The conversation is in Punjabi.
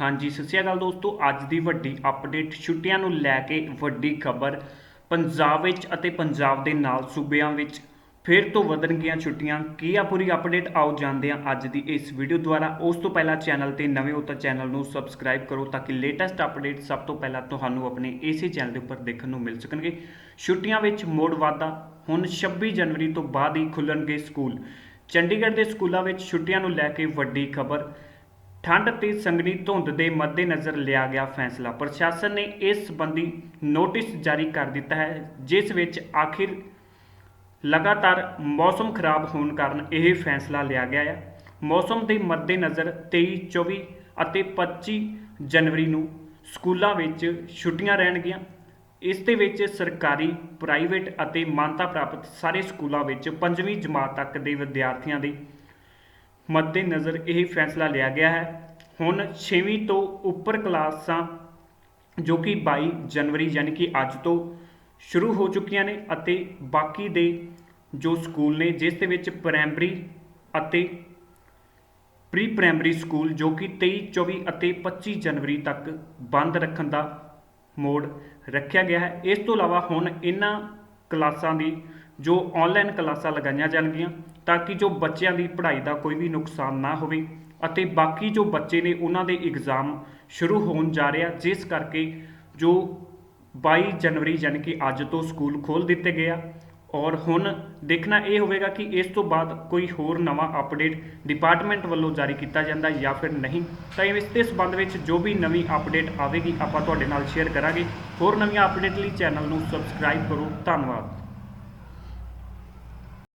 ਹਾਂਜੀ, ਸਤਿ ਸ਼੍ਰੀ ਅਕਾਲ ਦੋਸਤੋ। ਅੱਜ ਦੀ ਵੱਡੀ ਅਪਡੇਟ ਛੁੱਟੀਆਂ ਨੂੰ ਲੈ ਕੇ ਵੱਡੀ ਖਬਰ ਪੰਜਾਬ ਵਿੱਚ ਅਤੇ ਪੰਜਾਬ ਦੇ ਨਾਲ ਸੂਬਿਆਂ ਵਿੱਚ ਫਿਰ ਤੋਂ ਵਧਣਗੀਆਂ ਛੁੱਟੀਆਂ। ਕੀ ਆ ਪੂਰੀ ਅਪਡੇਟ ਆਓ ਜਾਂਦੇ ਹਾਂ ਅੱਜ ਦੀ ਇਸ ਵੀਡੀਓ ਦੁਆਰਾ। ਉਸ ਤੋਂ ਪਹਿਲਾਂ ਚੈਨਲ ਤੇ ਨਵੇਂ ਹੋ ਤਾਂ ਚੈਨਲ ਨੂੰ ਸਬਸਕ੍ਰਾਈਬ ਕਰੋ ਤਾਂ ਕਿ ਲੇਟੈਸਟ ਅਪਡੇਟ ਸਭ ਤੋਂ ਪਹਿਲਾਂ ਤੁਹਾਨੂੰ ਆਪਣੇ ਇਸੇ ਚੈਨਲ ਦੇ ਉੱਪਰ ਦੇਖਣ ਨੂੰ ਮਿਲ ਸਕਣਗੇ। ਛੁੱਟੀਆਂ ਵਿੱਚ ਮੋੜ ਵਾਧਾ। ਹੁਣ 26 ਜਨਵਰੀ ਤੋਂ ਬਾਅਦ ਹੀ ਖੁੱਲਣਗੇ ਸਕੂਲ। ਚੰਡੀਗੜ੍ਹ ਦੇ ਸਕੂਲਾਂ ਵਿੱਚ ਛੁੱਟੀਆਂ ਨੂੰ ਲੈ ਕੇ ਵੱਡੀ ਖਬਰ। ਠੰਡ ਤੇ ਸੰਘਣੀ ਧੁੰਦ ਦੇ ਮੱਦੇਨਜ਼ਰ ਲਿਆ ਗਿਆ ਫੈਸਲਾ। ਪ੍ਰਸ਼ਾਸਨ ਨੇ ਇਸ ਸੰਬੰਧੀ ਨੋਟਿਸ ਜਾਰੀ ਕਰ ਦਿੱਤਾ ਹੈ, ਜਿਸ ਵਿੱਚ ਆਖਿਰ ਲਗਾਤਾਰ ਮੌਸਮ ਖਰਾਬ ਹੋਣ ਕਾਰਨ ਇਹ ਫੈਸਲਾ ਲਿਆ ਗਿਆ ਹੈ। ਮੌਸਮ ਦੇ ਮੱਦੇਨਜ਼ਰ 23 24 ਅਤੇ 25 ਜਨਵਰੀ ਨੂੰ ਸਕੂਲਾਂ ਵਿੱਚ ਛੁੱਟੀਆਂ ਰਹਿਣਗੀਆਂ। ਇਸ ਦੇ ਵਿੱਚ ਸਰਕਾਰੀ, ਪ੍ਰਾਈਵੇਟ ਅਤੇ ਮਾਨਤਾ ਪ੍ਰਾਪਤ ਸਾਰੇ ਸਕੂਲਾਂ ਵਿੱਚ ਪੰਜਵੀਂ ਜਮਾਤ ਤੱਕ ਦੇ ਵਿਦਿਆਰਥੀਆਂ ਦੇ ਮੱਦੇਨਜ਼ਰ ਇਹ ਫੈਸਲਾ ਲਿਆ ਗਿਆ ਹੈ। ਹੁਣ 6ਵੀਂ ਤੋਂ ਉੱਪਰ ਕਲਾਸਾਂ ਜੋ ਕਿ 22 ਜਨਵਰੀ ਯਾਨੀ ਕਿ ਅੱਜ ਤੋਂ ਸ਼ੁਰੂ ਹੋ ਚੁੱਕੀਆਂ ਨੇ ਅਤੇ ਬਾਕੀ ਦੇ ਜੋ ਸਕੂਲ ਨੇ, ਜਿਸ ਦੇ ਵਿੱਚ ਪ੍ਰਾਇਮਰੀ ਅਤੇ ਪ੍ਰੀ ਪ੍ਰਾਇਮਰੀ ਸਕੂਲ ਜੋ ਕਿ 23 24 ਅਤੇ 25 ਜਨਵਰੀ ਤੱਕ ਬੰਦ ਰੱਖਣ ਦਾ ਮੋੜ ਰੱਖਿਆ ਗਿਆ ਹੈ। ਇਸ ਤੋਂ ਇਲਾਵਾ ਹੁਣ ਇਹਨਾਂ ਕਲਾਸਾਂ ਦੀ ਜੋ ਆਨਲਾਈਨ ਕਲਾਸਾਂ ਲਗਾਈਆਂ ਜਾਣਗੀਆਂ ਤਾਂ ਕਿ ਜੋ ਬੱਚਿਆਂ ਦੀ ਪੜ੍ਹਾਈ ਦਾ ਕੋਈ ਵੀ ਨੁਕਸਾਨ ਨਾ ਹੋਵੇ ਅਤੇ ਬਾਕੀ ਜੋ ਬੱਚੇ ਨੇ ਉਹਨਾਂ ਦੇ ਇਗਜ਼ਾਮ ਸ਼ੁਰੂ ਹੋਣ ਜਾ ਰਿਹਾ ਜਿਸ ਕਰਕੇ ਜੋ 22 ਜਨਵਰੀ ਯਾਨੀ ਕਿ ਅੱਜ ਤੋਂ ਸਕੂਲ ਖੋਲ ਦਿੱਤੇ ਗਏ ਆ। ਔਰ ਹੁਣ ਦੇਖਣਾ ਇਹ ਹੋਵੇਗਾ ਕਿ ਇਸ ਤੋਂ ਬਾਅਦ ਕੋਈ ਹੋਰ ਨਵਾਂ ਅਪਡੇਟ ਡਿਪਾਰਟਮੈਂਟ ਵੱਲੋਂ ਜਾਰੀ ਕੀਤਾ ਜਾਂਦਾ ਜਾਂ ਫਿਰ ਨਹੀਂ। ਤਾਂ ਇਸ ਦੇ ਸੰਬੰਧ ਵਿੱਚ ਜੋ ਵੀ ਨਵੀਂ ਅਪਡੇਟ ਆਵੇਗੀ, ਆਪਾਂ ਤੁਹਾਡੇ ਨਾਲ ਸ਼ੇਅਰ ਕਰਾਂਗੇ। ਹੋਰ ਨਵੀਆਂ ਅਪਡੇਟ ਲਈ ਚੈਨਲ ਨੂੰ ਸਬਸਕ੍ਰਾਈਬ ਕਰੋ। ਧੰਨਵਾਦ।